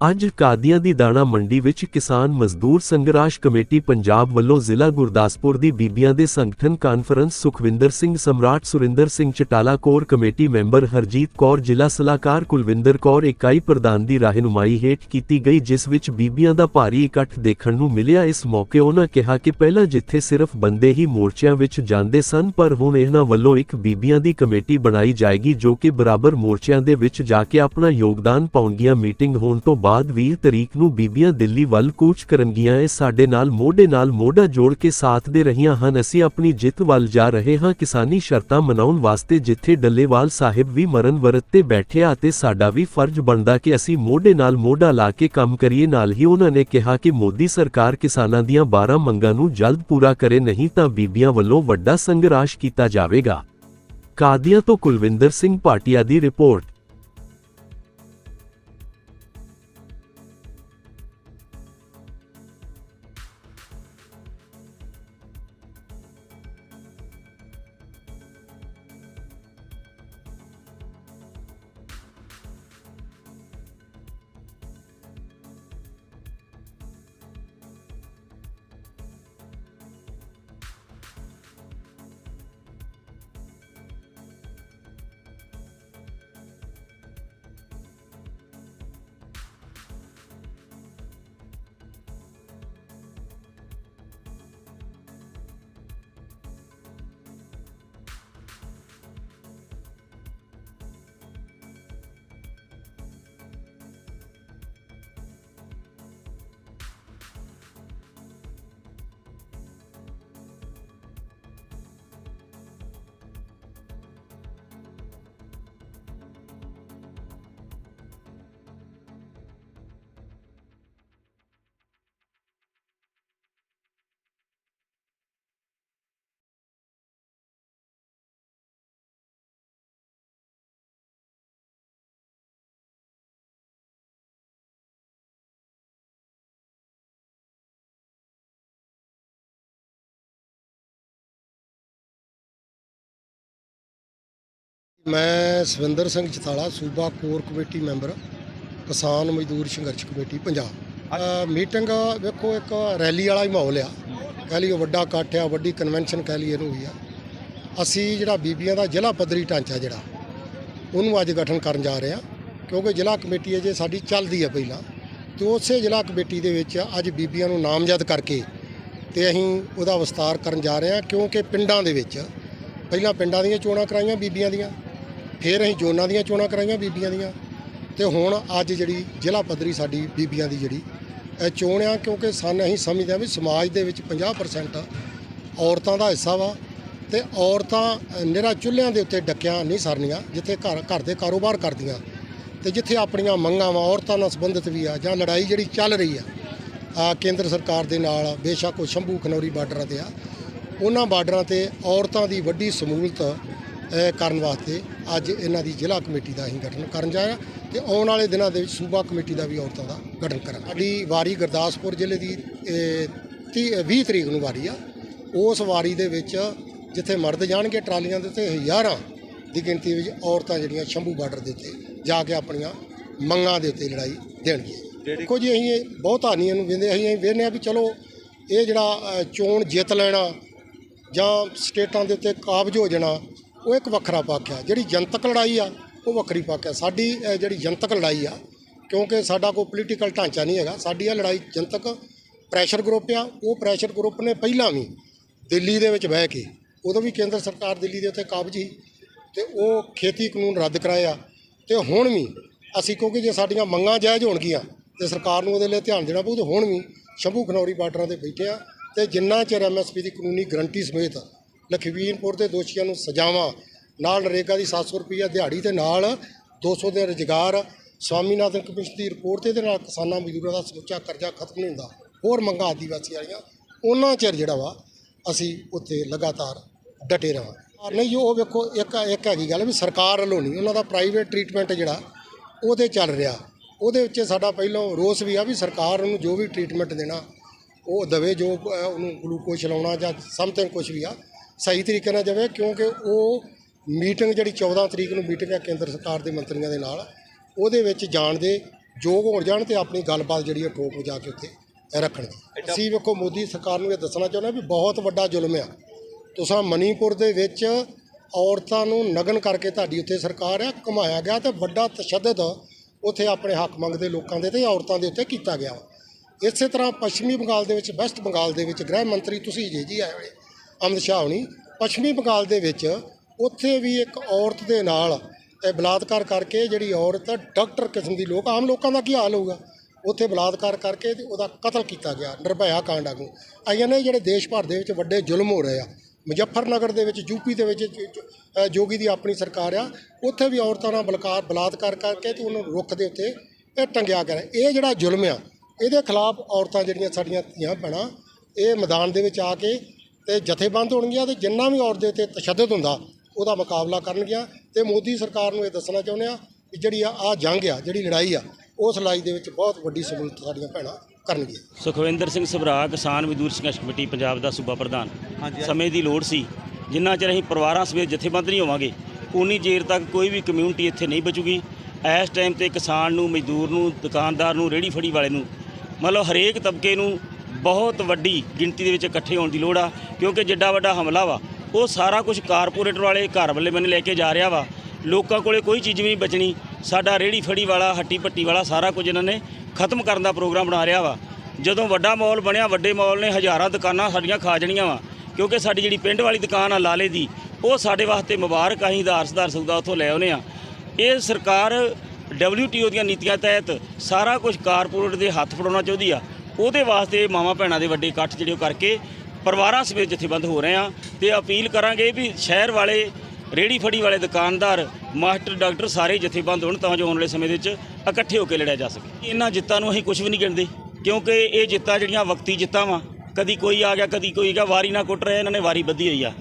ਅੱਜ ਕਾਦੀਆਂ ਦੀ ਦਾਣਾ ਮੰਡੀ ਵਿੱਚ ਕਿਸਾਨ ਮਜ਼ਦੂਰ ਸੰਘਰਸ਼ ਕਮੇਟੀ ਪੰਜਾਬ ਵੱਲੋਂ ਜ਼ਿਲ੍ਹਾ ਗੁਰਦਾਸਪੁਰ ਦੀ ਬੀਬੀਆਂ ਦੇ ਸੰਗਠਨ conference Sukhwinder Singh Samrat, Surinder Singh Chatala core committee member Harjeet Kaur, ਜ਼ਿਲ੍ਹਾ ਸਲਾਹਕਾਰ ਕੁਲਵਿੰਦਰ ਕੌਰ, ਇਕਾਈ ਪ੍ਰਧਾਨ ਦੀ ਰਹਿਨੁਮਾਈ ਹੇਠ ਕੀਤੀ ਗਈ, ਜਿਸ ਵਿੱਚ ਬੀਬੀਆਂ ਦਾ ਭਾਰੀ ਇਕੱਠ ਦੇਖਣ ਨੂੰ ਮਿਲਿਆ। ਇਸ ਮੌਕੇ ਉਹਨਾਂ ਕਿਹਾ ਕਿ ਪਹਿਲਾਂ ਜਿੱਥੇ ਸਿਰਫ ਬੰਦੇ ਹੀ ਮੋਰਚਿਆਂ ਵਿੱਚ ਜਾਂਦੇ ਸਨ, ਪਰ ਹੁਣ ਇਹਨਾਂ ਵੱਲੋਂ ਇੱਕ ਬੀਬੀਆਂ ਦੀ ਕਮੇਟੀ ਬਣਾਈ ਜਾਏਗੀ, ਜੋ ਕਿ ਬਰਾਬਰ ਮੋਰਚਿਆਂ ਦੇ ਵਿੱਚ ਜਾ ਕੇ ਆਪਣਾ ਯੋਗਦਾਨ ਪਾਉਣਗੀਆਂ। ਮੀਟਿੰਗ ਹੋਣ ਤੋਂ ਬਾਅਦ 20 ਤਰੀਕ ਨੂੰ ਬੀਬੀਆਂ ਦਿੱਲੀ ਵੱਲ ਕੂਚ ਕਰਨਗੀਆਂ ਇਹ ਸਾਡੇ ਨਾਲ ਮੋਢੇ ਨਾਲ ਮੋਢਾ ਜੋੜ ਕੇ ਸਾਥ ਦੇ ਰਹੀਆਂ ਹਨ। ਅਸੀਂ ਆਪਣੀ ਜਿੱਤ ਵੱਲ ਜਾ ਰਹੇ ਹਾਂ। ਕਿਸਾਨੀ ਸ਼ਰਤਾਂ ਮਨਾਉਣ ਵਾਸਤੇ ਜਿੱਥੇ ਡੱਲੇਵਾਲ ਸਾਹਿਬ ਵੀ ਮਰਨ ਵਰਤ ਤੇ ਬੈਠੇ ਆ ਤੇ ਸਾਡਾ ਵੀ ਫਰਜ਼ ਬਣਦਾ ਕਿ ਅਸੀਂ ਮੋਢੇ ਨਾਲ ਮੋਢਾ ਲਾ ਕੇ ਕੰਮ ਕਰੀਏ। ਨਾਲ ਹੀ ਉਹਨਾਂ ਨੇ ਕਿਹਾ ਕਿ ਮੋਦੀ ਸਰਕਾਰ ਕਿਸਾਨਾਂ ਦੀਆਂ 12 ਮੰਗਾਂ ਨੂੰ ਜਲਦ ਪੂਰਾ ਕਰੇ, ਨਹੀਂ ਤਾਂ ਬੀਬੀਆਂ ਵੱਲੋਂ ਵੱਡਾ ਸੰਘਰਸ਼ ਕੀਤਾ ਜਾਵੇਗਾ। ਕਾਦੀਆਂ ਤੋਂ ਕੁਲਵਿੰਦਰ ਸਿੰਘ ਭਾਟੀਆ ਦੀ ਰਿਪੋਰਟ। ਮੈਂ ਸਵਿੰਦਰ ਸਿੰਘ ਚਤਾਲਾ ਸੂਬਾ ਕੋਰ ਕਮੇਟੀ ਮੈਂਬਰ ਕਿਸਾਨ ਮਜ਼ਦੂਰ ਸੰਘਰਸ਼ ਕਮੇਟੀ ਪੰਜਾਬ। ਮੀਟਿੰਗ ਵੇਖੋ ਇੱਕ ਰੈਲੀ ਵਾਲਾ ਹੀ ਮਾਹੌਲ ਆ। ਕਹਿ ਲਈਏ ਵੱਡਾ ਇਕੱਠ ਆ ਵੱਡੀ ਕਨਵੈਨਸ਼ਨ ਕਹਿ ਲਈਏ ਇਹਨੂੰ ਵੀ ਆ। ਅਸੀਂ ਜਿਹੜਾ ਬੀਬੀਆਂ ਦਾ ਜ਼ਿਲ੍ਹਾ ਪੱਧਰੀ ਢਾਂਚਾ ਜਿਹੜਾ ਉਹਨੂੰ ਅੱਜ ਗਠਨ ਕਰਨ ਜਾ ਰਹੇ ਆ ਕਿਉਂਕਿ ਜ਼ਿਲ੍ਹਾ ਕਮੇਟੀ ਅਜੇ ਸਾਡੀ ਚੱਲਦੀ ਆ ਪਹਿਲਾਂ। ਤੇ ਉਸੇ ਜ਼ਿਲ੍ਹਾ ਕਮੇਟੀ ਦੇ ਵਿੱਚ ਅੱਜ ਬੀਬੀਆਂ ਨੂੰ ਨਾਮਜ਼ਦ ਕਰਕੇ ਤੇ ਅਸੀਂ ਉਹਦਾ ਵਿਸਤਾਰ ਕਰਨ ਜਾ ਰਹੇ ਆ ਕਿਉਂਕਿ ਪਿੰਡਾਂ ਦੇ ਵਿੱਚ ਪਹਿਲਾਂ ਪਿੰਡਾਂ ਦੀਆਂ ਚੋਣਾਂ ਕਰਾਈਆਂ ਬੀਬੀਆਂ ਦੀਆਂ ਫਿਰ ਅਸੀਂ ਜ਼ੋਨਾਂ ਦੀਆਂ ਚੋਣਾਂ ਕਰਾਈਆਂ ਬੀਬੀਆਂ ਦੀਆਂ। ਤੇ ਹੁਣ ਅੱਜ ਜਿਹੜੀ ਜ਼ਿਲ੍ਹਾ ਪੱਧਰੀ ਸਾਡੀ ਬੀਬੀਆਂ ਦੀ ਜਿਹੜੀ ਇਹ ਚੋਣ ਆ ਕਿਉਂਕਿ ਸਾਨੂੰ ਅਸੀਂ ਸਮਝਦੇ ਹਾਂ ਵੀ ਸਮਾਜ ਦੇ ਵਿੱਚ 50% ਔਰਤਾਂ ਦਾ ਹਿੱਸਾ ਵਾ ਤੇ ਔਰਤਾਂ ਅ, ਨਿਰਾ ਚੁੱਲ੍ਹਿਆਂ ਦੇ ਉੱਤੇ ਡੱਕਿਆਂ ਨਹੀਂ ਸਰਨੀਆਂ ਜਿੱਥੇ ਘਰ ਘਰ ਦੇ ਕਾਰੋਬਾਰ ਕਰਦੀਆਂ। ਤੇ ਜਿੱਥੇ ਆਪਣੀਆਂ ਮੰਗਾਂ ਵਾ ਔਰਤਾਂ ਨਾਲ ਸੰਬੰਧਿਤ ਵੀ ਆ ਜਾਂ ਲੜਾਈ ਜਿਹੜੀ ਚੱਲ ਰਹੀ ਆ ਆ ਕੇਂਦਰ ਸਰਕਾਰ ਦੇ ਨਾਲ ਬੇਸ਼ੱਕ ਉਹ ਸ਼ੰਭੂ ਖਨੌਰੀ ਬਾਰਡਰਾਂ ਤੇ ਆ ਉਹਨਾਂ ਬਾਰਡਰਾਂ ਤੇ ਔਰਤਾਂ ਦੀ ਵੱਡੀ ਸਮੂਲਤ ਕਰਨ ਵਾਸਤੇ ਅੱਜ ਇਹਨਾਂ ਦੀ ਜ਼ਿਲ੍ਹਾ ਕਮੇਟੀ ਦਾ ਅਸੀਂ ਗਠਨ ਕਰਨ ਜਾ ਤੇ ਆਉਣ ਵਾਲੇ ਦਿਨਾਂ ਦੇ ਵਿੱਚ ਸੂਬਾ ਕਮੇਟੀ ਦਾ ਵੀ ਔਰਤਾਂ ਦਾ ਗਠਨ ਕਰਾਂਗੇ। ਸਾਡੀ ਵਾਰੀ ਗੁਰਦਾਸਪੁਰ ਜ਼ਿਲ੍ਹੇ ਦੀ ਅ, ਤੀਹ- ਅ, 20 ਤਰੀਕ ਨੂੰ ਵਾਰੀ ਆ। ਉਸ ਵਾਰੀ ਦੇ ਵਿੱਚ ਜਿੱਥੇ ਮਰਦ ਜਾਣਗੇ ਟਰਾਲੀਆਂ ਦੇ ਉੱਤੇ ਹਜ਼ਾਰਾਂ ਦੀ ਗਿਣਤੀ ਵਿੱਚ ਔਰਤਾਂ ਜਿਹੜੀਆਂ ਸ਼ੰਭੂ ਬਾਰਡਰ ਦੇ ਉੱਤੇ ਜਾ ਕੇ ਆਪਣੀਆਂ ਮੰਗਾਂ ਦੇ ਉੱਤੇ ਲੜਾਈ ਦੇਣਗੀਆਂ। ਦੇਖੋ ਜੀ ਅਸੀਂ ਬਹੁਤਾ ਨਹੀਂ ਇਹਨੂੰ ਵੇਂਦੇ ਅਸੀਂ ਵੇਖਦੇ ਆ ਵੀ ਚਲੋ ਇਹ ਜਿਹੜਾ ਚੋਣ ਜਿੱਤ ਲੈਣਾ ਜਾਂ ਸਟੇਟਾਂ ਦੇ ਉੱਤੇ ਕਾਬਜ ਹੋ ਜਾਣਾ ਉਹ ਇੱਕ ਵੱਖਰਾ ਪੱਖ ਆ ਜਿਹੜੀ ਜਨਤਕ ਲੜਾਈ ਆ, ਉਹ ਵੱਖਰੀ ਪੱਖ ਆ ਸਾਡੀ ਜਿਹੜੀ ਜਨਤਕ ਲੜਾਈ ਆ, ਕਿਉਂਕਿ ਸਾਡਾ ਕੋਈ ਪੋਲੀਟੀਕਲ ਢਾਂਚਾ ਨਹੀਂ ਹੈਗਾ। ਸਾਡੀ ਇਹ ਲੜਾਈ ਜਨਤਕ ਪ੍ਰੈਸ਼ਰ ਗਰੁੱਪ ਆ। ਉਹ ਪ੍ਰੈਸ਼ਰ ਗਰੁੱਪ ਨੇ ਪਹਿਲਾਂ ਵੀ ਦਿੱਲੀ ਦੇ ਵਿੱਚ ਬਹਿ ਕੇ, ਉਦੋਂ ਵੀ ਕੇਂਦਰ ਸਰਕਾਰ ਦਿੱਲੀ ਦੇ ਉੱਤੇ ਕਾਬਜ ਸੀ ਤੇ ਉਹ ਖੇਤੀ ਕਾਨੂੰਨ ਰੱਦ ਕਰਾਇਆ ਤੇ ਹੁਣ ਵੀ ਅਸੀਂ, ਕਿਉਂਕਿ ਜੇ ਸਾਡੀਆਂ ਮੰਗਾਂ ਜਾਇਜ਼ ਹੋਣਗੀਆਂ ਤੇ ਸਰਕਾਰ ਨੂੰ ਉਹਦੇ ਲਈ ਧਿਆਨ ਦੇਣਾ ਪਊ, ਤੇ ਹੁਣ ਵੀ ਸ਼ੰਭੂ ਖਨੌਰੀ ਬਾਰਡਰਾਂ ਤੇ ਬੈਠੇ ਆ ਤੇ ਜਿੰਨਾ ਚਿਰ ਐਮਐਸਪੀ ਦੀ ਕਾਨੂੰਨੀ ਗਰੰਟੀ ਸਮੇਤ ਲਖਵੀਰਪੁਰ ਦੇ ਦੋਸ਼ੀਆਂ ਨੂੰ ਸਜ਼ਾਵਾਂ। ਨਾਲ ਨਰੇਗਾ ਦੀ 700 ਰੁਪਈਆ ਦਿਹਾੜੀ ਤੇ ਨਾਲ 200 ਦੇ ਰੁਜ਼ਗਾਰ। ਸਵਾਮੀਨਾਥਨ ਕਮਿਸ਼ਨ ਦੀ ਰਿਪੋਰਟ ਤੇ ਇਹਦੇ ਨਾਲ ਕਿਸਾਨਾਂ ਮਜ਼ਦੂਰਾਂ ਦਾ ਸਮੁੱਚਾ ਕਰਜ਼ਾ ਖਤਮ ਨਹੀਂ ਹੁੰਦਾ। ਹੋਰ ਮੰਗਾਂ ਆਦੀਵਾਸੀ ਵਾਲੀਆਂ, ਉਹਨਾਂ ਚਿਰ ਜਿਹੜਾ ਵਾ ਅਸੀਂ ਉੱਥੇ ਲਗਾਤਾਰ ਡਟੇ ਰਹਾਂ ਨਹੀਂ ਉਹ ਵੇਖੋ, ਇੱਕ ਇੱਕ ਹੈਗੀ ਗੱਲ ਵੀ ਸਰਕਾਰ ਵੱਲੋਂ ਨਹੀਂ, ਉਹਨਾਂ ਦਾ ਪ੍ਰਾਈਵੇਟ ਟ੍ਰੀਟਮੈਂਟ ਜਿਹੜਾ, ਉਹਦੇ ਚੱਲ ਰਿਹਾ। ਉਹਦੇ ਵਿੱਚ ਸਾਡਾ ਪਹਿਲਾਂ ਰੋਸ ਵੀ ਆ ਵੀ ਸਰਕਾਰ ਨੂੰ ਜੋ ਵੀ ਟ੍ਰੀਟਮੈਂਟ ਦੇਣਾ, ਉਹ ਦਵੇ, ਜੋ ਉਹਨੂੰ ਗਲੂਕੋਜ਼ ਚਲਾਉਣਾ ਜਾਂ ਸਮਥਿੰਗ ਕੁਝ ਵੀ ਆ ਸਹੀ ਤਰੀਕੇ ਨਾਲ ਜਾਵੇ ਕਿਉਂਕਿ ਉਹ ਮੀਟਿੰਗ ਜਿਹੜੀ 14 ਤਰੀਕ ਨੂੰ ਮੀਟਿੰਗ ਹੈ ਕੇਂਦਰ ਸਰਕਾਰ ਦੇ ਮੰਤਰੀਆਂ ਦੇ ਨਾਲ ਉਹਦੇ ਵਿੱਚ ਜਾਣ ਦੇ ਯੋਗ ਹੋ ਜਾਣ ਤੇ ਆਪਣੀ ਗੱਲਬਾਤ ਜਿਹੜੀ ਹੈ ਠੋਕ ਵਜਾ ਕੇ ਉੱਥੇ ਰੱਖਣਗੇ ਅਸੀਂ ਵੇਖੋ ਮੋਦੀ ਸਰਕਾਰ ਨੂੰ ਇਹ ਦੱਸਣਾ ਚਾਹੁੰਦੇ ਵੀ ਬਹੁਤ ਵੱਡਾ ਜ਼ੁਲਮ ਆ। ਤੁਸੀਂ ਮਨੀਪੁਰ ਦੇ ਵਿੱਚ ਔਰਤਾਂ ਨੂੰ ਨਗਨ ਕਰਕੇ ਤੁਹਾਡੀ ਉੱਥੇ ਸਰਕਾਰ ਆ ਘੁਮਾਇਆ ਗਿਆ ਤੇ ਵੱਡਾ ਤਸ਼ੱਦਦ ਉੱਥੇ ਆਪਣੇ ਹੱਕ ਮੰਗਦੇ ਲੋਕਾਂ ਦੇ ਤੇ ਔਰਤਾਂ ਦੇ ਉੱਤੇ ਕੀਤਾ ਗਿਆ ਇਸੇ ਤਰ੍ਹਾਂ ਪੱਛਮੀ ਬੰਗਾਲ ਦੇ ਵਿੱਚ ਵੈਸਟ ਬੰਗਾਲ ਦੇ ਵਿੱਚ ਗ੍ਰਹਿ ਮੰਤਰੀ ਤੁਸੀਂ ਜੇ ਜੀ ਆਏ ਹੋਏ। ਅਮਿਤ ਸ਼ਾਹ ਹੋਣੀ, ਪੱਛਮੀ ਬੰਗਾਲ ਦੇ ਵਿੱਚ ਉੱਥੇ ਵੀ ਇੱਕ ਔਰਤ ਦੇ ਨਾਲ ਇਹ ਬਲਾਤਕਾਰ ਕਰਕੇ ਜਿਹੜੀ ਔਰਤ ਡਾਕਟਰ ਕਿਸਮ ਦੀ ਲੋਕ, ਆਮ ਲੋਕਾਂ ਦਾ ਕੀ ਹਾਲ ਹੋਊਗਾ? ਉੱਥੇ ਬਲਾਤਕਾਰ ਕਰਕੇ ਤੇ ਉਹਦਾ ਕਤਲ ਕੀਤਾ ਗਿਆ, ਨਿਰਭਇਆ ਕਾਂਡ ਆਗੂ ਆਈਆਂ ਨੇ ਜਿਹੜੇ ਦੇਸ਼ ਭਰ ਦੇ ਵਿੱਚ ਵੱਡੇ ਜ਼ੁਲਮ ਹੋ ਰਹੇ ਆ, ਮੁਜ਼ੱਫਰਨਗਰ ਦੇ ਵਿੱਚ, ਯੂਪੀ ਦੇ ਵਿੱਚ ਜੋਗੀ ਦੀ ਆਪਣੀ ਸਰਕਾਰ ਆ, ਉੱਥੇ ਵੀ ਔਰਤਾਂ ਨਾਲ ਬਲਕਾਰ, ਬਲਾਤਕਾਰ ਕਰਕੇ ਤੇ ਨੂੰ ਰੁੱਖ ਦੇ ਉੱਤੇ ਇਹ ਟੰਗਿਆ ਗਿਆ। ਇਹ ਜਿਹੜਾ ਜ਼ੁਲਮ ਆ, ਇਹਦੇ ਖਿਲਾਫ ਔਰਤਾਂ ਜਿਹੜੀਆਂ ਸਾਡੀਆਂ ਧੀਆਂ, ਭੈਣਾਂ, ਇਹ ਮੈਦਾਨ ਦੇ ਵਿੱਚ ਆ ਕੇ ਤੇ ਜਥੇਬੰਦ ਹੋਣਗੀਆਂ ਤੇ ਜਿੰਨਾ ਵੀ ਔਰਤ ਦੇ ਉੱਤੇ ਤਸ਼ੱਦਦ ਹੁੰਦਾ ਉਹਦਾ ਮੁਕਾਬਲਾ ਕਰਨਗੀਆਂ। ਤੇ ਮੋਦੀ ਸਰਕਾਰ ਨੂੰ ਇਹ ਦੱਸਣਾ ਚਾਹੁੰਦੇ ਆ ਕਿ ਜਿਹੜੀ ਆ ਆ ਜੰਗ ਆ ਜਿਹੜੀ ਲੜਾਈ ਆ ਉਸ ਲੜਾਈ ਦੇ ਵਿੱਚ ਬਹੁਤ ਵੱਡੀ ਸਹੂਲਤ ਸਾਡੀਆਂ ਭੈਣਾਂ ਕਰਨਗੀਆਂ। ਸੁਖਵਿੰਦਰ ਸਿੰਘ ਸਭਰਾ ਕਿਸਾਨ ਮਜ਼ਦੂਰ ਸੰਘਰਸ਼ ਕਮੇਟੀ ਪੰਜਾਬ ਦਾ ਸੂਬਾ ਪ੍ਰਧਾਨ। ਸਮੇਂ ਦੀ ਲੋੜ ਸੀ। ਜਿੰਨਾ ਚਿਰ ਅਸੀਂ ਪਰਿਵਾਰਾਂ ਸਮੇਤ ਜਥੇਬੰਦ ਨਹੀਂ ਹੋਵਾਂਗੇ ਉਨੀ ਚਿਰ ਤੱਕ ਕੋਈ ਵੀ ਕਮਿਊਨਿਟੀ ਇੱਥੇ ਨਹੀਂ ਬਚੂਗੀ। ਇਸ ਟਾਈਮ ਤੇ ਕਿਸਾਨ ਨੂੰ ਮਜ਼ਦੂਰ ਨੂੰ ਦੁਕਾਨਦਾਰ ਨੂੰ ਰੇੜੀ ਫੜੀ ਵਾਲੇ ਨੂੰ ਮਤਲਬ ਹਰੇਕ ਤਬਕੇ ਨੂੰ ਬਹੁਤ ਵੱਡੀ ਗਿਣਤੀ ਦੇ ਵਿੱਚ ਇਕੱਠੇ ਹੋਣ ਦੀ ਲੋੜ ਆ, ਕਿਉਂਕਿ ਜਿੱਡਾ ਵੱਡਾ ਹਮਲਾ ਵਾ, ਉਹ ਸਾਰਾ ਕੁਝ ਕਾਰਪੋਰੇਟਰ ਵਾਲੇ, ਘਰ ਵੱਲੇ ਬੰਨੇ ਲੈ ਕੇ ਜਾ ਰਿਹਾ ਵਾ। ਲੋਕਾਂ ਕੋਲੇ ਕੋਈ ਚੀਜ਼ ਵੀ ਨਹੀਂ ਬਚਣੀ। ਸਾਡਾ ਰੇੜੀ ਫੜੀ ਵਾਲਾ, ਹੱਟੀ ਪੱਟੀ ਵਾਲਾ ਸਾਰਾ ਕੁਝ ਇਹਨਾਂ ਨੇ ਖਤਮ ਕਰਨ ਦਾ ਪ੍ਰੋਗਰਾਮ ਬਣਾ ਰਿਹਾ ਵਾ। ਜਦੋਂ ਵੱਡਾ ਮਾਲ ਬਣਿਆ, ਵੱਡੇ ਮਾਲ ਨੇ ਹਜ਼ਾਰਾਂ ਦੁਕਾਨਾਂ ਸਾਡੀਆਂ ਖਾ ਜਣੀਆਂ ਵਾ, ਕਿਉਂਕਿ ਸਾਡੀ ਜਿਹੜੀ ਪਿੰਡ ਵਾਲੀ ਦੁਕਾਨ ਆ, ਲਾਲੇ ਦੀ, ਉਹ ਸਾਡੇ ਵਾਸਤੇ ਮੁਬਾਰਕ ਅਸੀਂ ਆਧਾਰ ਸੁਧਾਰ ਸੌਦਾ ਉੱਥੋਂ ਲੈ ਆਉਨੇ ਆ। ਇਹ ਸਰਕਾਰ WTO ਦੀਆਂ ਨੀਤੀਆਂ ਤਹਿਤ ਸਾਰਾ ਕੁਝ ਕਾਰਪੋਰੇਟ ਦੇ ਹੱਥ ਫੜਾਉਣਾ ਚਾਹੁੰਦੀ ਆ। ਉਹਦੇ ਵਾਸਤੇ ਮਾਵਾਂ ਭੈਣਾਂ ਦੇ ਵੱਡੇ ਇਕੱਠ ਜਿਹੜੇ ਉਹ ਕਰਕੇ ਪਰਿਵਾਰਾਂ ਸਮੇਤ ਜਥੇਬੰਦ ਹੋ ਰਹੇ ਆ ਤੇ ਅਪੀਲ ਕਰਾਂਗੇ ਵੀ ਸ਼ਹਿਰ ਵਾਲੇ ਰੇੜੀ ਫੜੀ ਵਾਲੇ ਦੁਕਾਨਦਾਰ, ਮਾਸਟਰ, ਡਾਕਟਰ ਸਾਰੇ ਜਥੇਬੰਦ ਹੋਣ ਤਾਂ ਜੋ ਆਉਣ ਵਾਲੇ ਸਮੇਂ ਦੇ ਵਿੱਚ ਇਕੱਠੇ ਹੋ ਕੇ ਲੜਿਆ ਜਾ ਸਕੇ। ਇਹਨਾਂ ਜਿੱਤਾਂ ਨੂੰ ਅਸੀਂ ਕੁਝ ਵੀ ਨਹੀਂ ਗਿਣਦੇ, ਕਿਉਂਕਿ ਇਹ ਜਿੱਤਾਂ ਜਿਹੜੀਆਂ ਵਕਤੀ ਜਿੱਤਾਂ ਵਾ, ਕਦੀ ਕੋਈ ਆ ਗਿਆ, ਕਦੀ ਕੋਈ ਗਿਆ ਵਾਰੀ ਨਾ ਕੁੱਟ ਰਿਹਾ, ਇਹਨਾਂ ਨੇ ਵਾਰੀ ਬੱਧੀ ਹੋਈ ਆ।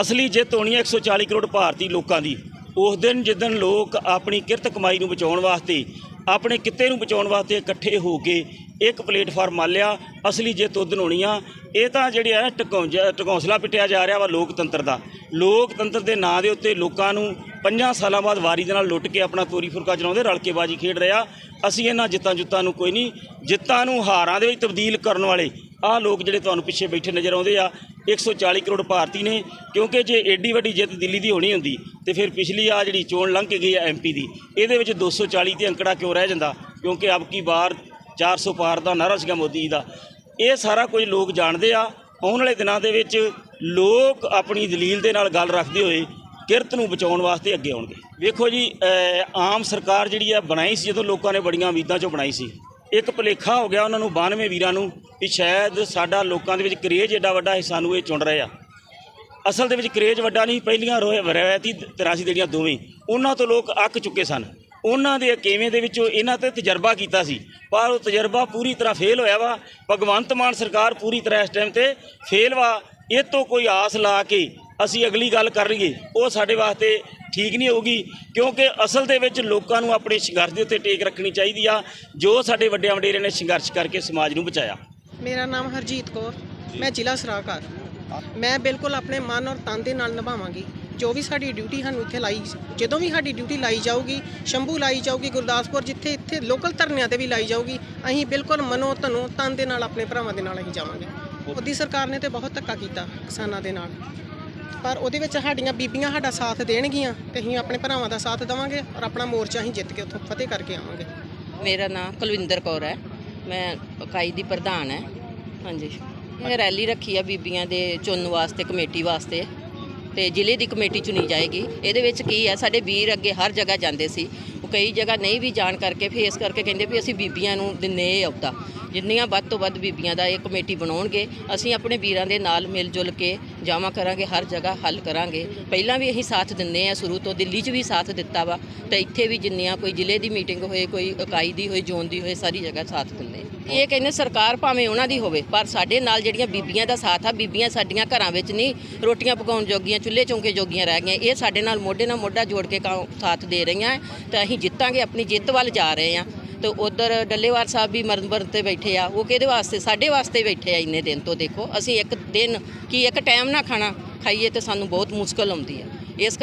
ਅਸਲੀ ਜਿੱਤ ਹੋਣੀ ਹੈ 140 ਕਰੋੜ ਭਾਰਤੀ ਲੋਕਾਂ ਦੀ। ਉਸ ਦਿਨ ਜਿੱਦਣ ਲੋਕ ਆਪਣੀ ਕਿਰਤ ਕਮਾਈ ਨੂੰ ਬਚਾਉਣ ਵਾਸਤੇ ਆਪਣੇ ਕਿੱਤੇ ਨੂੰ ਬਚਾਉਣ ਵਾਸਤੇ ਇਕੱਠੇ ਹੋ ਕੇ ਇੱਕ ਪਲੇਟਫਾਰਮ ਮਾਲਿਆ ਅਸਲੀ ਜਿੱਤ ਉਦਣ ਹੋਣੀ ਆ, ਇਹ ਤਾਂ ਜਿਹੜੇ ਆ ਟਕੌਂਜ, ਟਕੌਂਸਲਾ ਪਿੱਟਿਆ ਜਾ ਰਿਹਾ ਵਾ ਲੋਕਤੰਤਰ ਦਾ। ਲੋਕਤੰਤਰ ਦੇ ਨਾਂ ਦੇ ਉੱਤੇ ਲੋਕਾਂ ਨੂੰ ਪੰਜਾਂ ਸਾਲਾਂ ਬਾਅਦ ਵਾਰੀ ਦੇ ਨਾਲ ਲੁੱਟ ਕੇ ਆਪਣਾ ਤੋਰੀ ਫੁਰਕਾ ਚਲਾਉਂਦੇ, ਰਲ ਕੇ ਬਾਜੀ ਖੇਡ ਰਿਹਾ ਅਸੀਂ ਇਹਨਾਂ ਜਿੱਤਾਂ ਜੁੱਤਾਂ ਨੂੰ ਕੋਈ ਨਹੀਂ, ਜਿੱਤਾਂ ਨੂੰ ਹਾਰਾਂ ਦੇ ਵਿੱਚ ਤਬਦੀਲ ਕਰਨ ਵਾਲੇ ਆਹ ਲੋਕ ਜਿਹੜੇ ਤੁਹਾਨੂੰ ਪਿੱਛੇ ਬੈਠੇ ਨਜ਼ਰ ਆਉਂਦੇ ਆ 140 ਕਰੋੜ ਭਾਰਤੀ ਨੇ, ਕਿਉਂਕਿ ਜੇ ਏਡੀ ਵੱਡੀ ਜਿੱਤ ਦਿੱਲੀ ਦੀ ਹੋਣੀ ਹੁੰਦੀ, ਤੇ ਫਿਰ ਪਿਛਲੀ ਆ ਜਿਹੜੀ ਚੋਣ ਲੰਘ ਕੇ ਗਈ ਆ ਐਮਪੀ ਦੀ, ਇਹਦੇ ਵਿੱਚ 240 ਤੇ ਅੰਕੜਾ ਕਿਉਂ ਰਹਿ ਜਾਂਦਾ? ਕਿਉਂਕਿ ਅਬ ਕੀ ਵਾਰ 400 ਪਾਰ ਦਾ ਨਾਰਾ ਸੀਗਾ ਮੋਦੀ ਦਾ। ਇਹ ਸਾਰਾ ਕੁਝ ਲੋਕ ਜਾਣਦੇ ਆ, ਆਉਣ ਵਾਲੇ ਦਿਨਾਂ ਦੇ ਵਿੱਚ ਲੋਕ ਆਪਣੀ ਦਲੀਲ ਦੇ ਨਾਲ ਗੱਲ ਰੱਖਦੇ ਹੋਏ ਕਿਰਤ ਨੂੰ ਬਚਾਉਣ ਵਾਸਤੇ ਅੱਗੇ ਆਉਣਗੇ। ਵੇਖੋ ਜੀ ਆਮ ਸਰਕਾਰ ਜਿਹੜੀ ਆ ਬਣਾਈ ਸੀ, ਜਦੋਂ ਲੋਕਾਂ ਨੇ ਬੜੀਆਂ ਉਮੀਦਾਂ ਚੋਂ ਬਣਾਈ ਸੀ। ਇੱਕ ਭੁਲੇਖਾ ਹੋ ਗਿਆ ਉਹਨਾਂ ਨੂੰ 92 ਵੀਰਾਂ ਨੂੰ, ਵੀ ਸ਼ਾਇਦ ਸਾਡਾ ਲੋਕਾਂ ਦੇ ਵਿੱਚ ਕਰੇਜ ਏਡਾ ਵੱਡਾ ਹਿੱਸਾ ਨੂੰ ਇਹ ਚੁਣ ਰਹੇ ਆ। ਅਸਲ ਦੇ ਵਿੱਚ ਕਰੇਜ ਵੱਡਾ ਨਹੀਂ, ਪਹਿਲੀਆਂ ਰੋਏ ਰਵਾਇਤੀ 83 ਜਿਹੜੀਆਂ ਦੋਵੇਂ, ਉਹਨਾਂ ਤੋਂ ਲੋਕ ਅੱਕ ਚੁੱਕੇ ਸਨ। ਉਹਨਾਂ ਦੇ ਅਕੇਵੇਂ ਦੇ ਵਿੱਚੋਂ ਇਹਨਾਂ ਤੇ ਤਜਰਬਾ ਕੀਤਾ ਸੀ, ਪਰ ਉਹ ਤਜਰਬਾ ਪੂਰੀ ਤਰ੍ਹਾਂ ਫੇਲ ਹੋਇਆ ਵਾ। ਭਗਵੰਤ ਮਾਨ ਸਰਕਾਰ ਪੂਰੀ ਤਰ੍ਹਾਂ ਇਸ ਟਾਈਮ ਤੇ ਫੇਲ ਵਾ। ਇਹ ਤੋਂ ਕੋਈ ਆਸ ਲਾ ਕੇ ਅਸੀਂ ਅਗਲੀ ਗੱਲ ਕਰ ਲਈਏ ਉਹ ਸਾਡੇ ਵਾਸਤੇ ਠੀਕ ਨਹੀਂ ਹੋਊਗੀ ਕਿਉਂਕਿ ਅਸਲ ਦੇ ਵਿੱਚ ਲੋਕਾਂ ਨੂੰ ਆਪਣੇ ਸੰਘਰਸ਼ ਦੇ ਉੱਤੇ ਟੇਕ ਰੱਖਣੀ ਚਾਹੀਦੀ ਆ ਜੋ ਸਾਡੇ ਵੱਡਿਆਂ ਵਡੇਰਿਆਂ ਨੇ ਸੰਘਰਸ਼ ਕਰਕੇ ਸਮਾਜ ਨੂੰ ਬਚਾਇਆ। ਮੇਰਾ ਨਾਮ ਹਰਜੀਤ ਕੌਰ ਮੈਂ ਜ਼ਿਲ੍ਹਾ ਸਲਾਹਕਾਰ ਮੈਂ ਬਿਲਕੁਲ ਆਪਣੇ ਮਨ ਔਰ ਤਨ ਦੇ ਨਾਲ ਨਿਭਾਵਾਂਗੀ। ਜੋ ਵੀ ਸਾਡੀ ਡਿਊਟੀ ਸਾਨੂੰ ਇੱਥੇ ਲਾਈ ਜਦੋਂ ਵੀ ਸਾਡੀ ਡਿਊਟੀ ਲਾਈ ਜਾਊਗੀ ਸ਼ੰਭੂ ਲਾਈ ਜਾਊਗੀ ਗੁਰਦਾਸਪੁਰ ਜਿੱਥੇ ਇੱਥੇ ਲੋਕਲ ਧਰਨਿਆਂ ਤੇ ਵੀ ਲਾਈ ਜਾਊਗੀ ਅਸੀਂ ਬਿਲਕੁਲ ਮਨੋ ਤਨੋ ਤਨ ਦੇ ਨਾਲ ਆਪਣੇ ਭਰਾਵਾਂ ਦੇ ਨਾਲ ਅਸੀਂ ਜਾਵਾਂਗੇ। ਮੋਦੀ ਸਰਕਾਰ ਨੇ ਤੇ ਬਹੁਤ ਧੱਕਾ ਕੀਤਾ ਕਿਸਾਨਾਂ ਦੇ ਨਾਲ। ਪਰ ਉਹਦੇ ਵਿੱਚ ਸਾਡੀਆਂ ਬੀਬੀਆਂ ਸਾਡਾ ਸਾਥ ਦੇਣਗੀਆਂ ਤੇ ਅਸੀਂ ਆਪਣੇ ਭਰਾਵਾਂ ਦਾ ਸਾਥ ਦੇਵਾਂਗੇ ਔਰ ਆਪਣਾ ਮੋਰਚਾ ਅਸੀਂ ਜਿੱਤ ਕੇ ਉੱਥੋਂ ਫਤਿਹ ਕਰਕੇ ਆਵਾਂਗੇ। ਮੇਰਾ ਨਾਮ ਕੁਲਵਿੰਦਰ ਕੌਰ ਹੈ। ਮੈਂ ਇਕਾਈ ਦੀ ਪ੍ਰਧਾਨ ਹੈ। ਹਾਂਜੀ। ਇਹ ਰੈਲੀ ਰੱਖੀ ਆ ਬੀਬੀਆਂ ਦੇ ਚੁਣਨ ਵਾਸਤੇ, ਕਮੇਟੀ ਵਾਸਤੇ। ਤੇ ਜ਼ਿਲ੍ਹੇ ਦੀ ਕਮੇਟੀ ਚੁਣੀ ਜਾਏਗੀ। ਇਹਦੇ ਵਿੱਚ ਕੀ ਹੈ, ਸਾਡੇ ਵੀਰ ਅੱਗੇ ਹਰ ਜਗ੍ਹਾ ਜਾਂਦੇ ਸੀ। ਉਹ ਕਈ ਜਗ੍ਹਾ ਨਹੀਂ ਵੀ ਜਾਣ ਕਰਕੇ ਫੇਸ ਕਰਕੇ ਕਹਿੰਦੇ ਵੀ ਅਸੀਂ ਬੀਬੀਆਂ ਨੂੰ ਦਿੰਨੇ ਇਹ ਅਹੁਦਾ। ਜਿੰਨੀਆਂ ਵੱਧ ਤੋਂ ਵੱਧ ਬੀਬੀਆਂ ਦਾ ਇਹ ਕਮੇਟੀ ਬਣਾਉਣਗੇ, ਅਸੀਂ ਆਪਣੇ ਵੀਰਾਂ ਦੇ ਨਾਲ ਮਿਲ ਜੁਲ ਕੇ ਜਾਵਾਂ ਕਰਾਂਗੇ, ਹਰ ਜਗ੍ਹਾ ਹੱਲ ਕਰਾਂਗੇ। ਪਹਿਲਾਂ ਵੀ ਅਸੀਂ ਸਾਥ ਦਿੰਦੇ ਆ, ਸ਼ੁਰੂ ਤੋਂ ਦਿੱਲੀ 'ਚ ਵੀ ਸਾਥ ਦਿੱਤਾ ਵਾ। ਤੇ ਇੱਥੇ ਵੀ ਜਿੰਨੀਆਂ ਕੋਈ ਜ਼ਿਲ੍ਹੇ ਦੀ ਮੀਟਿੰਗ ਹੋਏ, ਕੋਈ ਇਕਾਈ ਦੀ ਹੋਏ, ਜ਼ੋਨ ਦੀ ਹੋਏ, ਸਾਰੀ ਜਗ੍ਹਾ ਸਾਥ ਦਿੰਦੇ ਇਹ ਕਹਿੰਦੇ ਸਰਕਾਰ ਭਾਵੇਂ ਉਹਨਾਂ ਦੀ ਹੋਵੇ, ਪਰ ਸਾਡੇ ਨਾਲ ਜਿਹੜੀਆਂ ਬੀਬੀਆਂ ਦਾ ਸਾਥ ਆ, ਬੀਬੀਆਂ ਸਾਡੀਆਂ ਘਰਾਂ ਵਿੱਚ ਨਹੀਂ ਰੋਟੀਆਂ ਪਕਾਉਣ ਜੋਗੀਆਂ, ਚੁੱਲ੍ਹੇ ਚੌਂਕੇ ਜੋਗੀਆਂ ਰਹਿ ਗਈਆਂ। ਇਹ ਸਾਡੇ ਨਾਲ ਮੋਢੇ ਨਾਲ ਮੋਢਾ ਜੋੜ ਕੇ ਕੰਮ- ਸਾਥ ਦੇ ਰਹੀਆਂ ਤਾਂ ਅਸੀਂ ਜਿੱਤਾਂਗੇ, ਆਪਣੀ ਜਿੱਤ ਵੱਲ ਜਾ ਰਹੇ ਹਾਂ ਤੇ ਉਧਰ ਡੱਲੇਵਾਲ ਸਾਹਿਬ ਵੀ ਮਰਨ ਵਰਨ ਤੇ ਬੈਠੇ ਆ, ਉਹ ਕਿਹਦੇ ਵਾਸਤੇ? ਸਾਡੇ ਵਾਸਤੇ ਬੈਠੇ ਆ ਇੰਨੇ ਦਿਨ ਤੋਂ ਦੇਖੋ। ਅਸੀਂ ਇੱਕ ਦਿਨ ਕੀ ਇੱਕ ਟਾਈਮ ਨਾ ਖਾਣਾ ਖਾਈਏ ਤੇ ਸਾਨੂੰ ਬਹੁਤ ਮੁਸ਼ਕਲ ਆਉਂਦੀ ਆ ਇਸ ਕਰ-